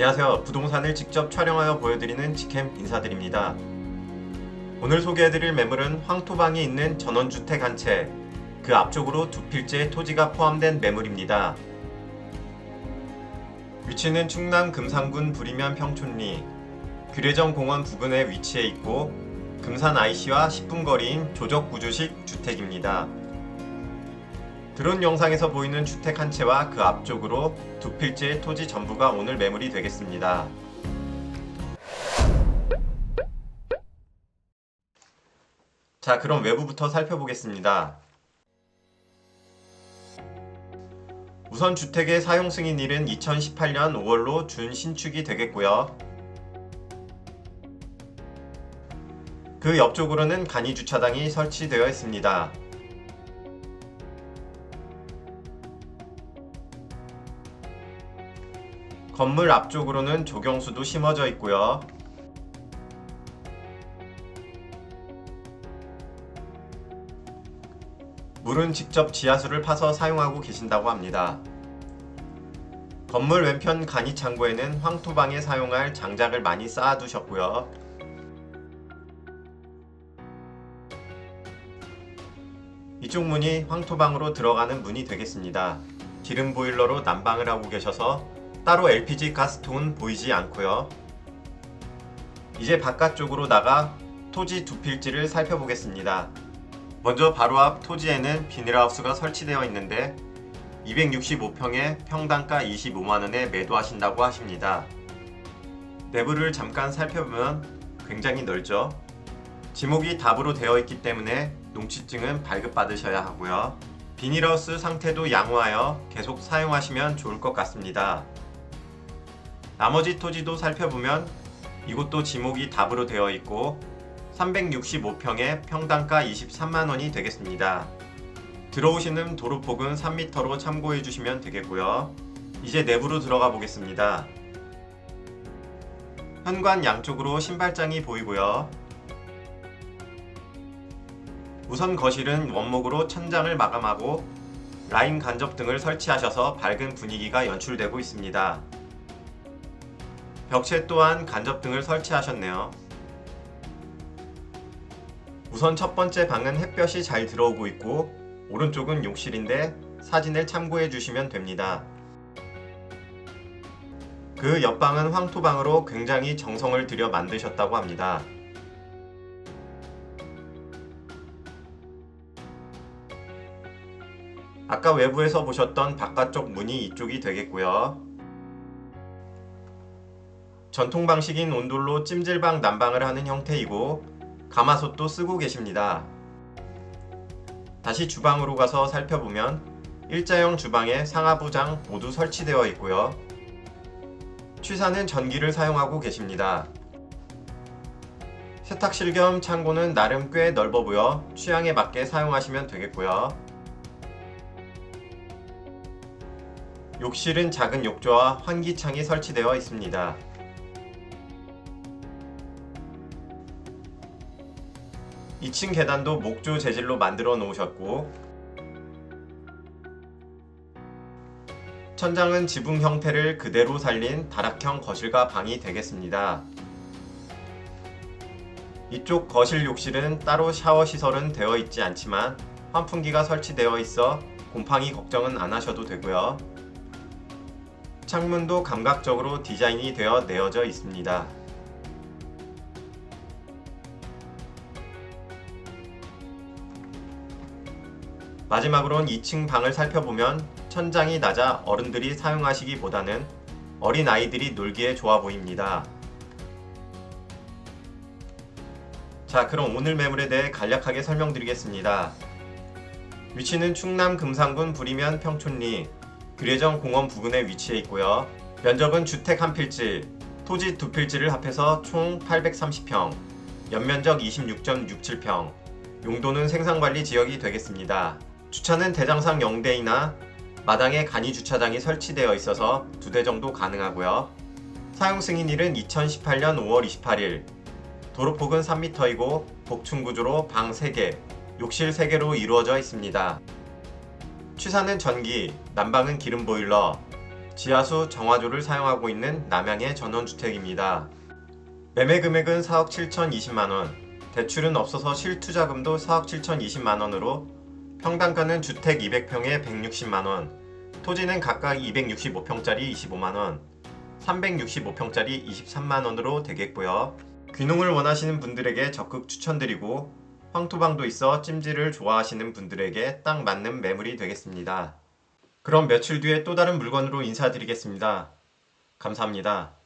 안녕하세요. 부동산을 직접 촬영하여 보여드리는 직캠 인사드립니다. 오늘 소개해드릴 매물은 황토방이 있는 전원주택 한 채, 그 앞쪽으로 두 필지의 토지가 포함된 매물입니다. 위치는 충남 금산군 부리면 평촌리, 규례정 공원 부근에 위치해 있고 금산 IC와 10분 거리인 조적구조식 주택입니다. 드론 영상에서 보이는 주택 한 채와 그 앞쪽으로 두 필지의 토지 전부가 오늘 매물이 되겠습니다. 자, 그럼 외부부터 살펴보겠습니다. 우선 주택의 사용 승인일은 2018년 5월로 준 신축이 되겠고요. 그 옆쪽으로는 간이 주차장이 설치되어 있습니다. 건물 앞쪽으로는 조경수도 심어져 있고요. 물은 직접 지하수를 파서 사용하고 계신다고 합니다. 건물 왼편 간이 창고에는 황토방에 사용할 장작을 많이 쌓아두셨고요. 이쪽 문이 황토방으로 들어가는 문이 되겠습니다. 기름 보일러로 난방을 하고 계셔서 따로 LPG 가스통은 보이지 않고요. 이제 바깥쪽으로 나가 토지 두 필지를 살펴보겠습니다. 먼저 바로 앞 토지에는 비닐하우스가 설치되어 있는데 265평에 평당가 25만원에 매도하신다고 하십니다. 내부를 잠깐 살펴보면 굉장히 넓죠. 지목이 답으로 되어 있기 때문에 농취증은 발급받으셔야 하고요. 비닐하우스 상태도 양호하여 계속 사용하시면 좋을 것 같습니다. 나머지 토지도 살펴보면 이곳도 지목이 답으로 되어 있고 365평에 평당가 23만원이 되겠습니다. 들어오시는 도로폭은 3m로 참고해 주시면 되겠고요. 이제 내부로 들어가 보겠습니다. 현관 양쪽으로 신발장이 보이고요. 우선 거실은 원목으로 천장을 마감하고 라인 간접 등을 설치하셔서 밝은 분위기가 연출되고 있습니다. 벽체 또한 간접 등을 설치하셨네요. 우선 첫 번째 방은 햇볕이 잘 들어오고 있고 오른쪽은 욕실인데 사진을 참고해 주시면 됩니다. 그 옆방은 황토방으로 굉장히 정성을 들여 만드셨다고 합니다. 아까 외부에서 보셨던 바깥쪽 문이 이쪽이 되겠고요. 전통 방식인 온돌로 찜질방 난방을 하는 형태이고 가마솥도 쓰고 계십니다. 다시 주방으로 가서 살펴보면 일자형 주방에 상하부장 모두 설치되어 있고요. 취사는 전기를 사용하고 계십니다. 세탁실 겸 창고는 나름 꽤 넓어 보여 취향에 맞게 사용하시면 되겠고요. 욕실은 작은 욕조와 환기창이 설치되어 있습니다. 이층 계단도 목조 재질로 만들어 놓으셨고 천장은 지붕 형태를 그대로 살린 다락형 거실과 방이 되겠습니다. 이쪽 거실 욕실은 따로 샤워 시설은 되어 있지 않지만 환풍기가 설치되어 있어 곰팡이 걱정은 안 하셔도 되고요. 창문도 감각적으로 디자인이 되어 내어져 있습니다. 마지막으론 2층 방을 살펴보면 천장이 낮아 어른들이 사용하시기보다는 어린 아이들이 놀기에 좋아 보입니다. 자, 그럼 오늘 매물에 대해 간략하게 설명드리겠습니다. 위치는 충남 금산군 부리면 평촌리 규례정 공원 부근에 위치해 있고요. 면적은 주택 한 필지, 토지 두 필지를 합해서 총 830평, 연면적 26.67평, 용도는 생산관리 지역이 되겠습니다. 주차는 대장상 0대이나 마당에 간이 주차장이 설치되어 있어서 두 대 정도 가능하고요. 사용 승인일은 2018년 5월 28일. 도로폭은 3m이고 복층 구조로 방 3개, 욕실 3개로 이루어져 있습니다. 취사는 전기, 난방은 기름 보일러, 지하수 정화조를 사용하고 있는 남양의 전원주택입니다. 매매 금액은 4억 7,020만원, 대출은 없어서 실투자금도 4억 7,020만원으로 평당가는 주택 200평에 160만원, 토지는 각각 265평짜리 25만원, 365평짜리 23만원으로 되겠고요. 귀농을 원하시는 분들에게 적극 추천드리고 황토방도 있어 찜질을 좋아하시는 분들에게 딱 맞는 매물이 되겠습니다. 그럼 며칠 뒤에 또 다른 물건으로 인사드리겠습니다. 감사합니다.